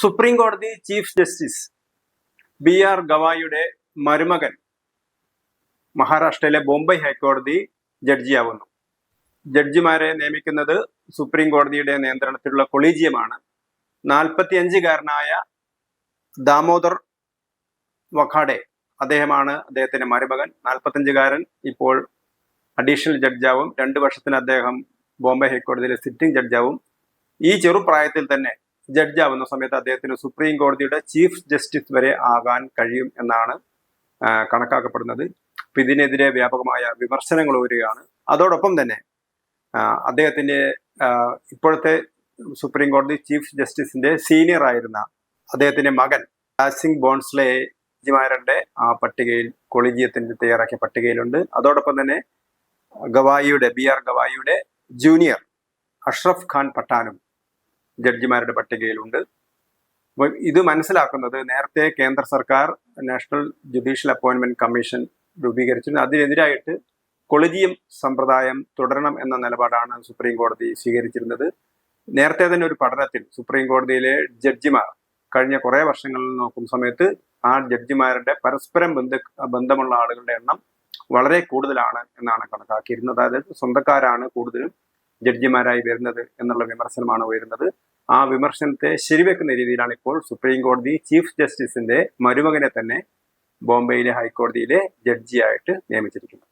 Supreme കോടതി chief justice B R ഗവായിയുടെ മരുമകൻ മഹാരാഷ്ട്രയിലെ ബോംബെ ഹൈക്കോടതി ജഡ്ജിയാവുന്നു. ജഡ്ജിമാരെ നിയമിക്കുന്നത് സുപ്രീം കോടതിയുടെ നിയന്ത്രണത്തിലുള്ള കൊളീജിയമാണ്. നാൽപ്പത്തി അഞ്ചുകാരനായ ദാമോദർ വഖാഡെ അദ്ദേഹമാണ് അദ്ദേഹത്തിന്റെ മരുമകൻ. നാൽപ്പത്തഞ്ചുകാരൻ ഇപ്പോൾ അഡീഷണൽ ജഡ്ജാവും. രണ്ടു വർഷത്തിന് അദ്ദേഹം ബോംബെ ഹൈക്കോടതിയിലെ സിറ്റിംഗ് ജഡ്ജാവും. ഈ ചെറുപ്രായത്തിൽ തന്നെ ജഡ്ജാവുന്ന സമയത്ത് അദ്ദേഹത്തിന് സുപ്രീം കോടതിയുടെ ചീഫ് ജസ്റ്റിസ് വരെ ആകാൻ കഴിയും എന്നാണ് കണക്കാക്കപ്പെടുന്നത്. ഇതിനെതിരെ വ്യാപകമായ വിമർശനങ്ങൾ വരികയാണ് അതോടൊപ്പം തന്നെ അദ്ദേഹത്തിന്റെ ഇപ്പോഴത്തെ സുപ്രീം കോടതി ചീഫ് ജസ്റ്റിസിന്റെ സീനിയർ ആയിരുന്ന അദ്ദേഹത്തിന്റെ മകൻ സിംഗ് ബോൺസ്ലെ ജഡ്ജിമാരുടെ ആ പട്ടികയിൽ കൊളീജിയത്തിന്റെ തയ്യാറാക്കിയ പട്ടികയിലുണ്ട്. അതോടൊപ്പം തന്നെ ഗവായിയുടെ ബി ആർ ഗവായിയുടെ ജൂനിയർ അഷ്റഫ് ഖാൻ പഠാനും ജഡ്ജിമാരുടെ പട്ടികയിലുണ്ട്. അപ്പോൾ ഇത് മനസ്സിലാക്കുന്നത് നേരത്തെ കേന്ദ്ര സർക്കാർ നാഷണൽ ജുഡീഷ്യൽ അപ്പോയിന്റ്മെന്റ് കമ്മീഷൻ രൂപീകരിച്ചിരുന്നു. അതിനെതിരായിട്ട് കൊളീജിയം സമ്പ്രദായം തുടരണം എന്ന നിലപാടാണ് സുപ്രീം കോടതി സ്വീകരിച്ചിരുന്നത്. നേരത്തെ തന്നെ ഒരു പഠനത്തിൽ സുപ്രീം കോടതിയിലെ ജഡ്ജിമാർ കഴിഞ്ഞ കുറേ വർഷങ്ങളിൽ നോക്കുന്ന സമയത്ത് ആ ജഡ്ജിമാരുടെ പരസ്പരം ബന്ധ ബന്ധമുള്ള ആളുകളുടെ എണ്ണം വളരെ കൂടുതലാണ് എന്നാണ് കണക്കാക്കിയിരുന്നത്. അതായത് സ്വന്തക്കാരാണ് കൂടുതലും ജഡ്ജിമാരായി വരുന്നത് എന്നുള്ള വിമർശനമാണ് ഉയരുന്നത്. ആ വിമർശനത്തെ ശരിവെക്കുന്ന രീതിയിലാണ് ഇപ്പോൾ സുപ്രീം കോടതി ചീഫ് ജസ്റ്റിസിന്റെ മരുമകനെ തന്നെ ബോംബെയിലെ ഹൈക്കോടതിയിലെ ജഡ്ജിയായിട്ട് നിയമിച്ചിരിക്കുന്നത്.